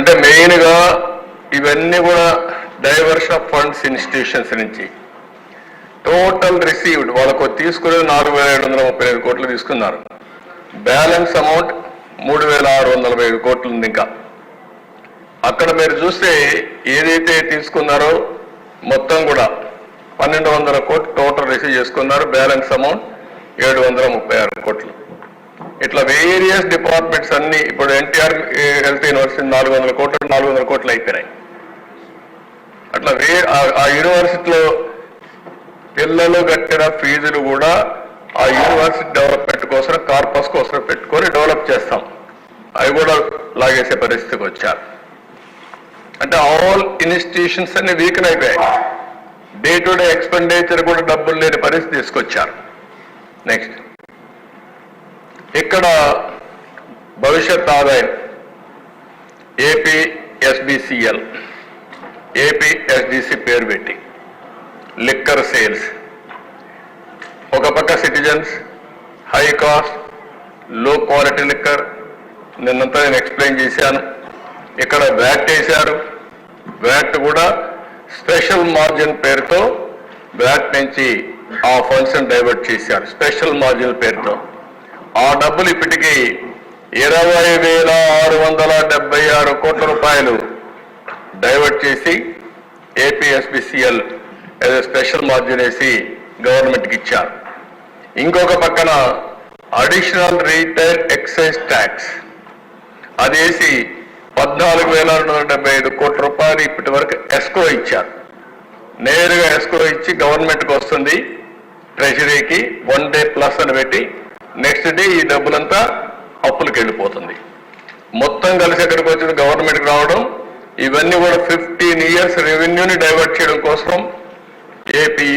అంటే మెయిన్గా ఇవన్నీ కూడా డైవర్షన్ ఆఫ్ ఫండ్స్ ఇన్స్టిట్యూషన్స్ నుంచి. టోటల్ రిసీవ్డ్ వాళ్ళకు తీసుకునేది నాలుగు వేల ఏడు వందల ముప్పై ఐదు కోట్లు తీసుకున్నారు. బ్యాలెన్స్ అమౌంట్ మూడు వేల ఆరు వందల ఐదు కోట్లు ఉంది ఇంకా. అక్కడ మీరు చూస్తే ఏదైతే తీసుకున్నారో మొత్తం కూడా పన్నెండు వందల కోట్లు టోటల్ రిసీవ్ చేసుకున్నారు. బ్యాలెన్స్ అమౌంట్ ఏడు వందల ముప్పై ఆరు కోట్లు. ఇట్లా వేరియస్ డిపార్ట్మెంట్స్ అన్ని ఇప్పుడు ఎన్టీఆర్ హెల్త్ యూనివర్సిటీ నాలుగు వందల కోట్లు నాలుగు వందల కోట్లు అయిపోయినాయి. అట్లా వే ఆ- యూనివర్సిటీలో పిల్లలు కట్టిన ఫీజులు కూడా ఆ యూనివర్సిటీ డెవలప్మెంట్ కోసం కార్పస్ కోసం పెట్టుకొని డెవలప్ చేస్తాం. అవి కూడా లాగేసే పరిస్థితికి వచ్చారు. అంటే ఆల్ ఇన్స్టిట్యూషన్స్ అన్ని వీకన్ అయిపోయాయి. డే టు డే ఎక్స్పెండిచర్ కూడా డబ్బులు లేని పరిస్థితి తీసుకొచ్చారు. నెక్స్ట్ ఇక్కడ భవిష్యత్ ఆదాయం? ఏపీ ఎస్బిసిఎల్ ఏపీ ఎస్డిసి పేరు పెట్టి. Liquor sales. ఒక పక్క సిటిజన్స్ హై కాస్ట్లో క్వాలిటీ లిక్కర్. నిన్నంతా నేను ఎక్స్ప్లెయిన్ చేశాను. ఇక్కడ వ్యాట్ వేశారు. వ్యాట్ కూడా స్పెషల్ మార్జిన్ పేరుతో వ్యాట్ నుంచి ఆ ఫండ్స్ డైవర్ట్ చేశారు. స్పెషల్ మార్జిన్ పేరుతో. ఆ డబ్బులు ఇప్పటికీ ఇరవై వేల ఆరు వందల డెబ్బై ఆరు కోట్ల రూపాయలు డైవర్ట్ చేసి ఏపీఎస్బిసిఎల్ ఏదో స్పెషల్ మార్జిన్ వేసి గవర్నమెంట్కి ఇచ్చారు. ఇంకొక పక్కన అడిషనల్ రీటైల్ ఎక్సైజ్ ట్యాక్స్ అది వేసి పద్నాలుగు వేల రెండు వందల డెబ్బై ఐదు కోట్ల రూపాయలు ఇప్పటి వరకు ఎస్కో ఇచ్చారు. నేరుగా ఎస్కో ఇచ్చి గవర్నమెంట్కి వస్తుంది ట్రెజరీకి వన్ డే ప్లస్ అని పెట్టి నెక్స్ట్ డే ఈ డబ్బులంతా అప్పులకు వెళ్ళిపోతుంది. మొత్తం కలిసి ఎక్కడికి వచ్చింది గవర్నమెంట్కి రావడం. ఇవన్నీ కూడా ఫిఫ్టీన్ ఇయర్స్ రెవెన్యూని డైవర్ట్ చేయడం కోసం ఏపీ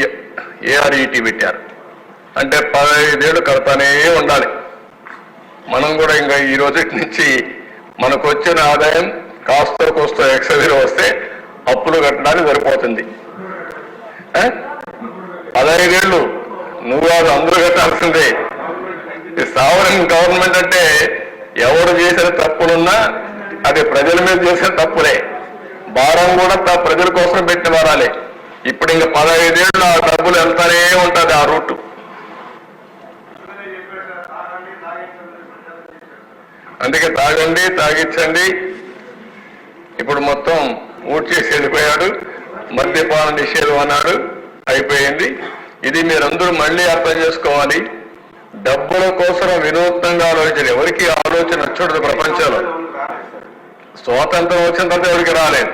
ఏఆర్ఈటీ పెట్టారు. అంటే పదహైదేళ్ళు కడతానే ఉండాలి. మనం కూడా ఇంకా ఈ రోజు నుంచి మనకు వచ్చిన ఆదాయం కాస్త కోస్త ఎక్సైజ్ వస్తే అప్పులు కట్టడానికి సరిపోతుంది. పదహైదేళ్ళు. నువ్వు అది అందరూ కట్టాల్సిందే. సావరన్ గవర్నమెంట్ అంటే ఎవరు చేసిన తప్పులున్నా అది ప్రజల మీద చేసిన తప్పులే. భారం కూడా ప్రజల కోసం పెట్టిన వారాలే. ఇప్పుడు ఇంకా పదహైదేళ్ళు ఆ డబ్బులు వెళ్తానే ఉంటుంది ఆ రూట్. అందుకే తాగండి తాగించండి ఇప్పుడు మొత్తం ఊట్ చేసి వెళ్ళిపోయాడు. మద్యపాన నిషేధం అన్నాడు. అయిపోయింది. ఇది మీరందరూ మళ్ళీ అర్థం చేసుకోవాలి. డబ్బుల కోసం వినూత్నంగా ఆలోచన ఎవరికి ఆలోచన వచ్చాడు ప్రపంచంలో. స్వాతంత్రం వచ్చిన తర్వాత ఎవరికి రాలేదు?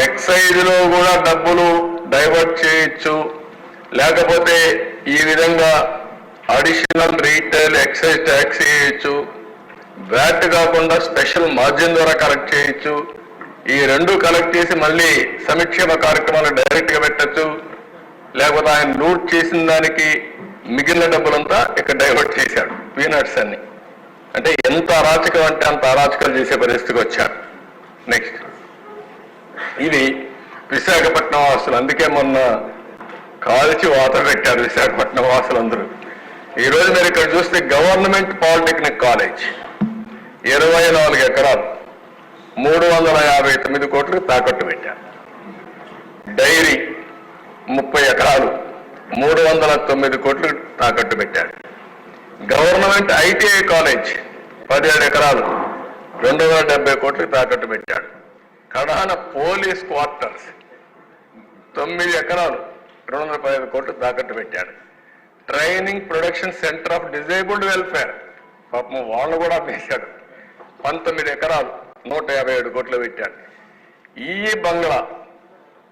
ఎక్సైజ్లో కూడా డబ్బులు డైవర్ట్ చేయొచ్చు. లేకపోతే ఈ విధంగా అడిషనల్ రీటైల్ ఎక్సైజ్ ట్యాక్స్ చేయొచ్చు. వ్యాట్ కాకుండా స్పెషల్ మార్జిన్ ద్వారా కలెక్ట్ చేయొచ్చు. ఈ రెండు కలెక్ట్ చేసి మళ్ళీ సంక్షేమ కార్యక్రమాలు డైరెక్ట్గా పెట్టచ్చు. లేకపోతే ఆయన లూట్ చేసిన దానికి మిగిలిన డబ్బులంతా ఇక్కడ డైవర్ట్ చేశాడు పీనట్స్ అన్ని. అంటే ఎంత అరాచకం అంటే అంత అరాచకాలు చేసే పరిస్థితికి వచ్చారు. నెక్స్ట్ ఇది విశాఖపట్నం వాసులు. అందుకే మొన్న కాల్చి వాత పెట్టారు విశాఖపట్నం వాసులందరూ. ఈ మీరు ఇక్కడ చూస్తే గవర్నమెంట్ పాలిటెక్నిక్ కాలేజ్. ఇరవై నాలుగు ఎకరాలు. మూడు వందల యాభై తొమ్మిది కోట్లు తాకట్టు పెట్టారు. డైరీ ముప్పై ఎకరాలు. మూడు వందల తొమ్మిది కోట్లు తాకట్టు పెట్టాడు. గవర్నమెంట్ ఐటీఐ కాలేజ్ పదిహేడు ఎకరాలు రెండు వందల డెబ్బై కోట్లు తాకట్టు పెట్టాడు. కడాన పోలీస్ క్వార్టర్స్ తొమ్మిది ఎకరాలు రెండు వందల పదిహేను కోట్లు తాకట్టు పెట్టాడు. Training production centre of disabled welfare. పాపం వాళ్ళు కూడా వేశాడు పంతొమ్మిది ఎకరాలు నూట యాభై ఏడు కోట్లు పెట్టాడు. ఈ బంగ్లా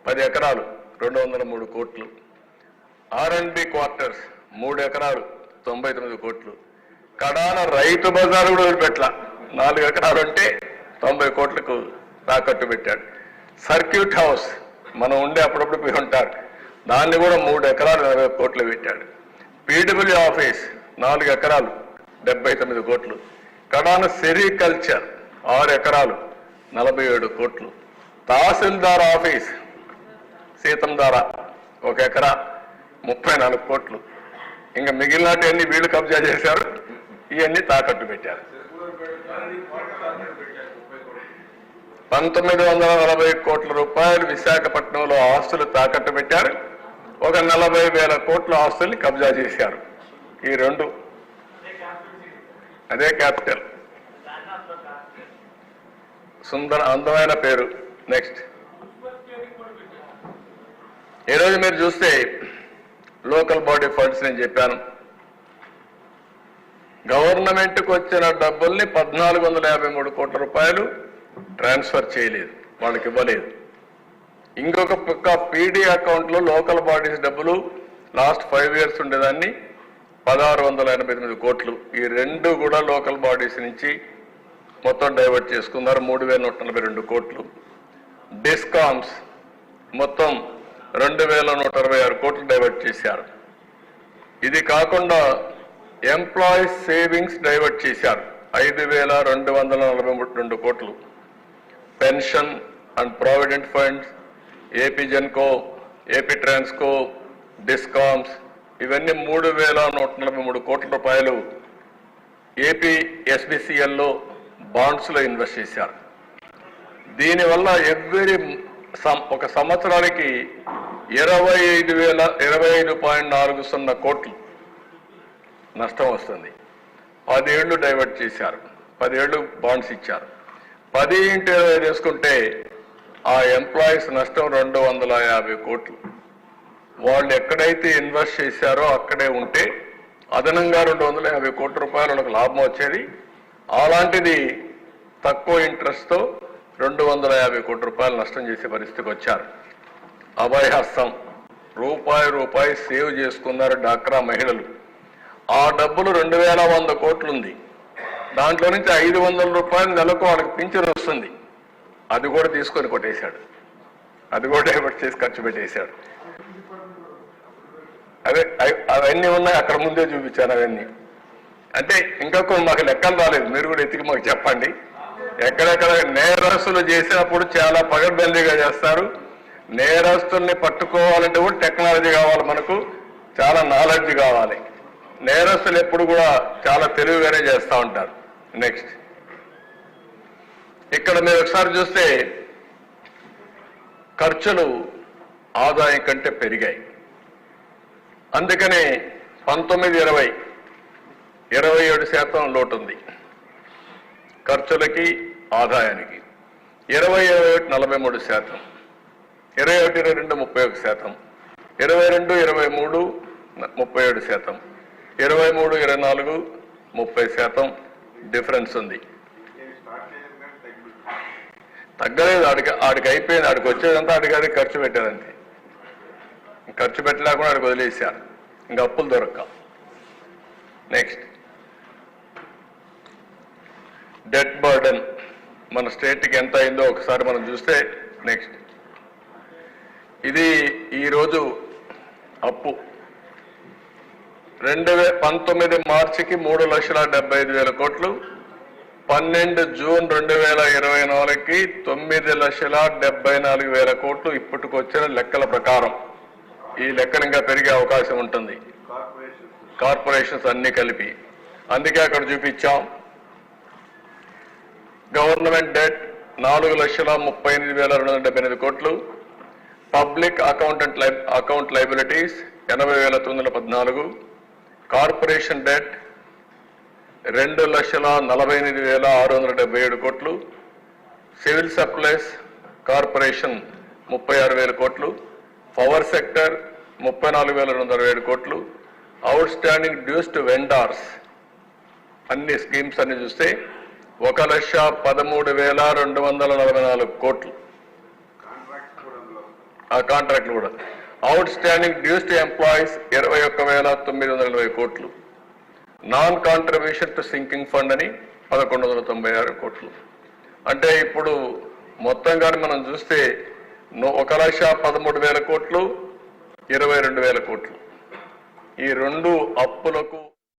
పది ఎకరాలు రెండు వందల మూడు కోట్లు ఆర్ అండ్ బి క్వార్టర్స్ మూడు ఎకరాలు తొంభై తొమ్మిది కోట్లు. కడాన రైతు బజార్ కూడా వదిలిపెట్ల నాలుగు ఎకరాలు ఉంటే తొంభై కోట్లకు తాకట్టు పెట్టాడు. సర్క్యూట్ హౌస్ మనం ఉండే అప్పుడప్పుడు పోయి ఉంటారు దాన్ని కూడా మూడు ఎకరాలు నలభై కోట్లు పెట్టాడు. పీడబ్ల్యూ ఆఫీస్ నాలుగు ఎకరాలు డెబ్బై తొమ్మిది కోట్లు. కడాన సెరికల్చర్ ఆరు ఎకరాలు నలభై ఏడు కోట్లు. తహసీల్దార్ ఆఫీస్ సీతంధార ఒక ఎకరా. ముప్పై నాలుగు కోట్లు. ఇంకా మిగిలినవన్నీ వీళ్ళు కబ్జా చేశారు. ఇవన్నీ తాకట్టు పెట్టారు. పంతొమ్మిది వందల నలభై కోట్ల రూపాయలు విశాఖపట్నంలో ఆస్తులు తాకట్టు పెట్టారు. ఒక నలభై వేల కోట్ల ఆస్తుల్ని కబ్జా చేశారు. ఈ రెండు. అదే క్యాపిటల్. సుందర అందమైన పేరు. నెక్స్ట్. ఈరోజు మీరు చూస్తే లోకల్ బాడీ ఫండ్స్ నేను చెప్పాను. గవర్నమెంట్కి వచ్చిన డబ్బుల్ని పద్నాలుగు వందల యాభై మూడు కోట్ల రూపాయలు ట్రాన్స్ఫర్ చేయలేదు. వాళ్ళకి ఇవ్వలేదు. ఇంకొక పక్క పీడీ అకౌంట్లో లోకల్ బాడీస్ డబ్బులు లాస్ట్ ఫైవ్ ఇయర్స్ ఉండేదాన్ని పదహారు వందల ఎనభై ఎనిమిది కోట్లు. ఈ రెండు కూడా లోకల్ బాడీస్ నుంచి మొత్తం డైవర్ట్ చేసుకున్నారు. మూడు వేల నూట నలభై రెండు కోట్లు. డిస్కామ్స్ మొత్తం రెండు వేల నూట అరవై ఆరు కోట్లు డైవర్ట్ చేశారు. ఇది కాకుండా ఎంప్లాయీస్ సేవింగ్స్ డైవర్ట్ చేశారు. ఐదు వేల రెండు వందల నలభై మూడు రెండు కోట్లు. Pension and provident funds AP Genco AP Transco discoms ఇవన్నీ మూడు వేల నూట నలభై మూడు కోట్ల రూపాయలు ఏపీ ఎస్బిసిఎల్లో బాండ్స్లో ఇన్వెస్ట్ చేశారు. దీనివల్ల ఎవ్రీ ఒక సంవత్సరానికి ఇరవై ఐదు వేల ఇరవై ఐదు పాయింట్ నాలుగు సున్నా కోట్లు నష్టం వస్తుంది. పదేళ్ళు డైవర్ట్ చేశారు. పదేళ్ళు బాండ్స్ ఇచ్చారు. పది ఇంటి ఇరవై చేసుకుంటే ఆ ఎంప్లాయీస్ నష్టం రెండు వందల యాభై కోట్లు. వాళ్ళు ఎక్కడైతే ఇన్వెస్ట్ చేశారో అక్కడే ఉంటే అదనంగా రెండు వందల యాభై కోట్ల రూపాయలు లాభం వచ్చేది. అలాంటిది తక్కువ ఇంట్రెస్ట్తో రెండు వందల యాభై కోట్ల రూపాయలు నష్టం చేసే పరిస్థితికి వచ్చారు. అభయహస్తం రూపాయి రూపాయి సేవ్ చేసుకున్నారు డాక్రా మహిళలు. ఆ డబ్బులు రెండు వేల వంద కోట్లుంది. దాంట్లో నుంచి ఐదు వందల రూపాయలు నెలకు వాళ్ళకి పింఛన్ వస్తుంది. అది కూడా తీసుకొని కొట్టేశాడు. అది కూడా డైవర్ట్ చేసి ఖర్చు పెట్టేశాడు. అదే అవి- అవన్నీ ఉన్నాయి. అక్కడ ముందే చూపించాను అవన్నీ. అంటే ఇంకా కొన్ని మాకు లెక్కలు రాలేదు. మీరు కూడా ఎత్తికి మాకు చెప్పండి. ఎక్కడెక్కడ నేరస్తులు చేసినప్పుడు చాలా పగడ్బందీగా చేస్తారు. నేరస్తుల్ని పట్టుకోవాలంటే కూడా టెక్నాలజీ కావాలి మనకు చాలా నాలెడ్జ్ కావాలి. నేరస్తులు ఎప్పుడు కూడా చాలా తెలివిగానే చేస్తూ ఉంటారు. నెక్స్ట్ ఇక్కడ మీరు ఒకసారి చూస్తే ఖర్చులు ఆదాయం కంటే పెరిగాయి. అందుకనే పంతొమ్మిది ఇరవై ఇరవై ఏడు శాతం లోటుంది ఖర్చులకి ఆదాయానికి. ఇరవై ఇరవై ఒకటి నలభై మూడు శాతం. ఇరవై ఒకటి ఇరవై రెండు ముప్పై ఒక శాతం. ఇరవై రెండు ఇరవై మూడు ముప్పై ఏడు శాతం. ఇరవై మూడు ఇరవై నాలుగు ముప్పై శాతం డిఫరెన్స్ ఉంది. తగ్గలేదు ఆడికి ఆడికి అయిపోయింది ఆడికి వచ్చేదంతా ఆడికి ఆడికి ఖర్చు పెట్టారంతే ఖర్చు పెట్టలేకుండా ఆడికి వదిలేశారు ఇంకా అప్పులు దొరక్క నెక్స్ట్ డెట్ బర్డన్ మన స్టేట్కి ఎంత అయిందో ఒకసారి మనం చూస్తే నెక్స్ట్. ఇది ఈరోజు అప్పు. రెండు వే పంతొమ్మిది మార్చికి మూడు లక్షల డెబ్బై ఐదు వేల కోట్లు పన్నెండు జూన్ రెండు వేల ఇరవై నాలుగుకి తొమ్మిది లక్షల డెబ్బై నాలుగు వేల కోట్లు ఇప్పటికొచ్చిన లెక్కల ప్రకారం. ఈ లెక్కలు ఇంకా పెరిగే అవకాశం ఉంటుంది. కార్పొరేషన్స్. అన్ని కలిపి. అందుకే అక్కడ చూపించాం. గవర్నమెంట్ డెట్ నాలుగు లక్షల ముప్పై ఎనిమిది వేల రెండు వందల డెబ్బై ఎనిమిది కోట్లు. పబ్లిక్ అకౌంటెంట్ లై అకౌంట్ లైబిలిటీస్ ఎనభై వేల తొమ్మిది వందల పద్నాలుగు. కార్పొరేషన్ డెట్ రెండు లక్షల నలభై ఎనిమిది వేల ఆరు వందల డెబ్బై ఏడు కోట్లు. సివిల్ సప్లైస్ కార్పొరేషన్ ముప్పై ఆరు వేల కోట్లు. పవర్ సెక్టర్ ముప్పై నాలుగు వేల రెండు వందల అరవై ఏడు కోట్లు. Outstanding dues to vendors అన్ని స్కీమ్స్ అన్ని చూస్తే ఒక లక్ష పదమూడు వేల రెండు వందల నలభై నాలుగు కోట్లు. ఆ కాంట్రాక్ట్లు కూడా. Outstanding dues to employees ఇరవై ఒక్క వేల తొమ్మిది వందల ఇరవై కోట్లు. Non contribution to sinking fund అని పదకొండు వందల తొంభై ఆరు కోట్లు. అంటే ఇప్పుడు మొత్తం కానీ మనం చూస్తే ఒక లక్ష పదమూడు వేల కోట్లు ఇరవై రెండు వేల కోట్లు. ఈ రెండు అప్పులకు